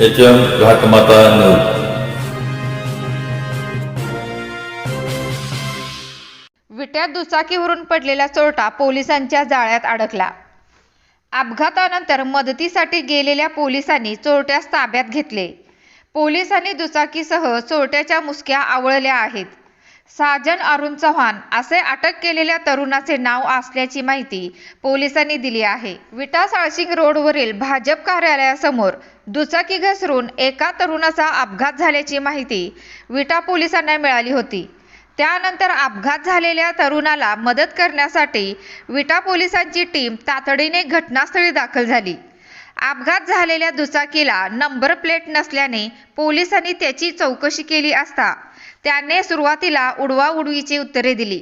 H M Ghatmata news विट्यात दुचाकीवरून पडलेला चोरटा पोलिसांच्या जाळ्यात अडकला. अपघातानंतर मदतीसाठी गेलेल्या पोलिसांनी चोरट्यास ताब्यात घेतले. पोलिसांनी दुचाकीसह चोरट्याच्या मुसक्या आवळल्या आहेत. साजन अरुण चव्हाण असे अटक केलेल्या तरुणाचे नाव असल्याची माहिती पोलिसांनी दिली आहे. विटा साळशिंग रोडवरील भाजप कार्यालयासमोर दुचाकी घसरून एका तरुणाचा अपघात झाल्याची माहिती विटा पोलिसांना मिळाली होती. त्यानंतर अपघात झालेल्या तरुणाला मदत करण्यासाठी विटा पोलिसांची टीम तातडीने घटनास्थळी दाखल झाली. अपघात झालेल्या दुचाकीला नंबर प्लेट नसल्याने पोलिसांनी त्याची चौकशी केली असता त्याने सुरुवातीला उडवाउडवीची उत्तरे दिली.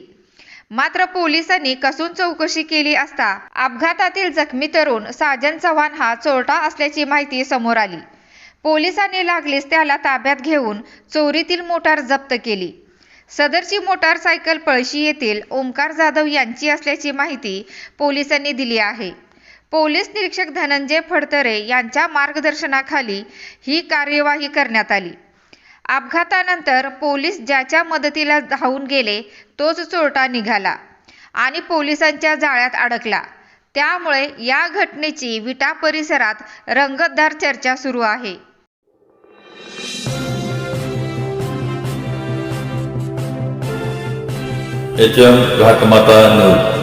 मात्र पोलिसांनी कसून चौकशी केली असता अपघातातील जखमी तरुण साजन चव्हाण हा चोरटा असल्याची माहिती समोर आली. पोलिसांनी लागलीच त्याला ताब्यात घेऊन चोरीतील मोटार जप्त केली. सदरची मोटारसायकल पळशी येथील ओंकार जाधव यांची असल्याची माहिती पोलिसांनी दिली आहे. पोलीस निरीक्षक धनंजय फडतरे यांच्या मार्गदर्शनाखाली ही कार्यवाही करण्यात आली. अपघातानंतर पोलीस ज्याच्या मदतीला धावून गेले तोच चोरटा निघाला आणि पोलिसांच्या जाळ्यात अडकला. त्यामुळे या घटनेची विटा परिसरात रंगतदार चर्चा सुरू आहे. H M Ghatmata news.